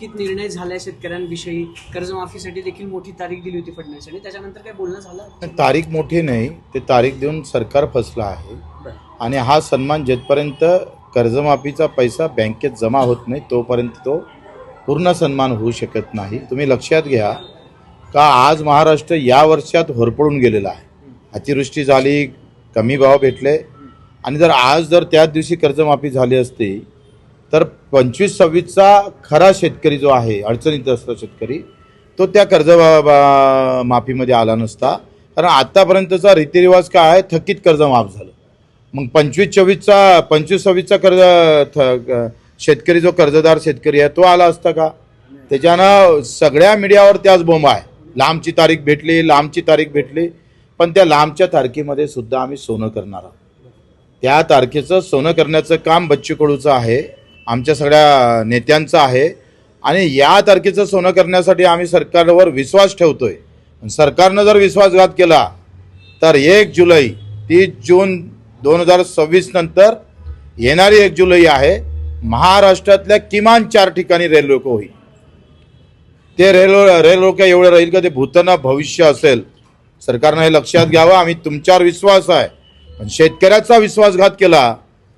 की निर्णय झालाय शेतकऱ्यांविषयी. कर्जमाफीसाठी देखील मोठी तारीख दिली होती फडणवीस आणि त्याच्यानंतर काय बोलणं झालं? तारीख मोठी नाही ते तारीख देऊन सरकार फसलं आहे. आणि हा सन्मान जेथपर्यंत कर्जमाफीचा पैसा बँकेत जमा होत नाही तोपर्यंत तो पूर्ण सन्मान होऊ शकत नाही. तुम्ही लक्षात घ्या का आज महाराष्ट्र या वर्षात होरपळून गेलेला आहे. अतिवृष्टी झाली कमी भाव भेटले. आणि जर आज जर त्याच दिवशी कर्जमाफी झाली असती तर पंचवीस सव्वीसचा खरा शेतकरी जो आहे अडचणीत असतो शेतकरी तो त्या कर्ज माफीमध्ये आला नसता. कारण आत्तापर्यंतचा रीतिरिवाज काय आहे? थकीत कर्ज माफ झालं. मग पंचवीस चोवीसचा पंचवीस सव्वीसचा कर्ज थ- शेतकरी जो कर्जदार शेतकरी आहे तो आला असता का? त्याच्यानं सगळ्या मीडियावर त्याच बोंब आहे. लांबची तारीख भेटली लांबची तारीख भेटली. पण त्या लांबच्या तारखेमध्ये सुद्धा आम्ही सोनं करणार आहोत. त्या तारखेचं सोनं करण्याचं काम बच्चू कडूचं आहे. आमच्या सगळ्या नेत्यांचं आहे. आणि या तारखेचं सोनं करण्यासाठी आम्ही सरकारवर विश्वास ठेवतोय. आणि सरकारनं जर विश्वासघात केला तर एक जुलै तीस जून दोन हजार सव्वीस नंतर येणारी एक जुलै आहे. महाराष्ट्रातल्या किमान चार ठिकाणी रेल्वे होईल. ते रेल रेल एवढं राहील का? ते भूताना भविष्य असेल. सरकारनं हे लक्षात घ्यावं. आम्ही तुमच्यावर विश्वास आहे. पण शेतकऱ्याचा विश्वासघात केला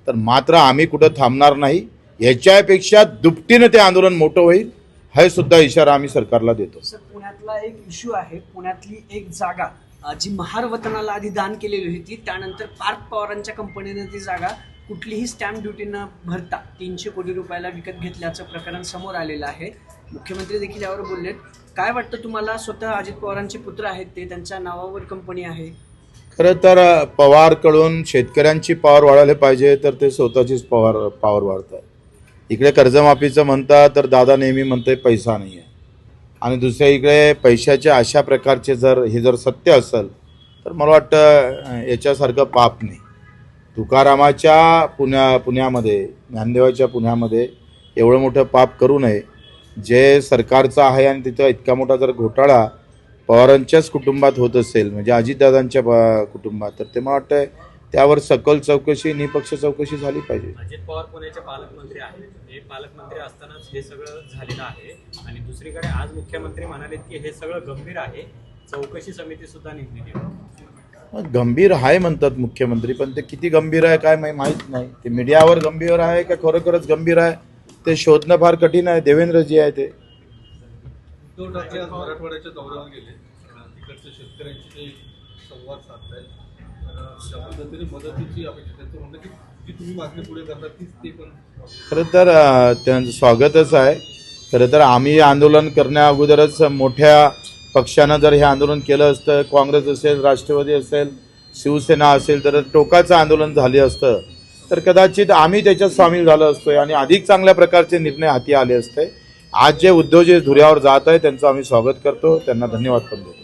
तर मात्र आम्ही कुठं थांबणार नाही. याच्यापेक्षा दुपटीनं ते आंदोलन मोठं होईल हे सुद्धा इशारा आम्ही सरकारला देतो. सर पुण्यातला एक इश्यू आहे. पुण्यातली एक जागा जी महार वतनाला आधी दान केलेली होती त्यानंतर पार्थ पवारांच्या कंपनीने ती जागा कुठलीही स्टॅम्प ड्युटी न भरता तीनशे कोटी रुपयाला विकत घेतल्याचं प्रकरण समोर आलेलं आहे. मुख्यमंत्री देखील यावर बोललेत. काय वाटतं तुम्हाला? स्वतः अजित पवारांचे पुत्र आहेत ते त्यांच्या नावावर कंपनी आहे. खरं तर पवारकडून शेतकऱ्यांची पॉवर वाढायला पाहिजे तर ते स्वतःचीच पॉवर पॉवर वाढतात इकडे कर्जमाफीचं म्हणता तर दादा नेहमी म्हणते पैसा नाही आहे आणि दुसऱ्या इकडे पैशाच्या अशा प्रकारचे जर हे जर सत्य असेल तर मला वाटतं याच्यासारखं पाप नाही. तुकारामाच्या पुण्या पुण्यामध्ये ज्ञानदेवाच्या पुण्यामध्ये एवढं मोठं पाप करू नये. जे सरकारचं आहे आणि तिथं इतका मोठा जर घोटाळा पवारांच्याच कुटुंबात होत असेल म्हणजे अजितदादांच्या ब- कुटुंबात तर ते मला वाटतं त्यावर सकल चौकशी निपक्ष चौकशी झाली पाहिजे. अजित पवार पुण्याचे पालकमंत्री आहेत. हे पालकमंत्री असतानाच हे सगळं झालेलं आहे. आणि दुसरीकडे आज मुख्यमंत्री म्हणालेत की हे सगळं गंभीर आहे. चौकशी समिती सुद्धा नेमलेली आहे मग गंभीर आहे म्हणतात मुख्यमंत्री पण ते किती गंभीर आहे काय माही- माहीत नाही. ते मीडियावर गंभीर आहे का खरोखरच गंभीर आहे? ते शोधणं फार कठीण आहे. देवेंद्रजी आहे ते. मराठवाड्याच्या दौऱ्यावर गेले. तिकडच्या शेतकऱ्यांशी संवाद साधतायत. पद्धतीने मदतीची अपेक्षा त्यांचं म्हणणं की जी तुम्ही मागणी पुढे करता तीच ते पण खरं तर त्यांचं स्वागतच आहे. खरं तर आम्ही आंदोलन करण्या अगोदरच मोठ्या पक्षानं जर हे आंदोलन केलं असतं काँग्रेस असेल राष्ट्रवादी असेल शिवसेना असेल तर टोकाचं आंदोलन झाले असतं. तर कदाचित आम्ही त्याच्यात सामील झालो असतोय आणि अधिक चांगल्या प्रकारचे निर्णय हाती आले असते. आज जे उद्योग जे धुऱ्यावर जात आहे त्यांचं आम्ही स्वागत करतो. त्यांना धन्यवाद पण देतो.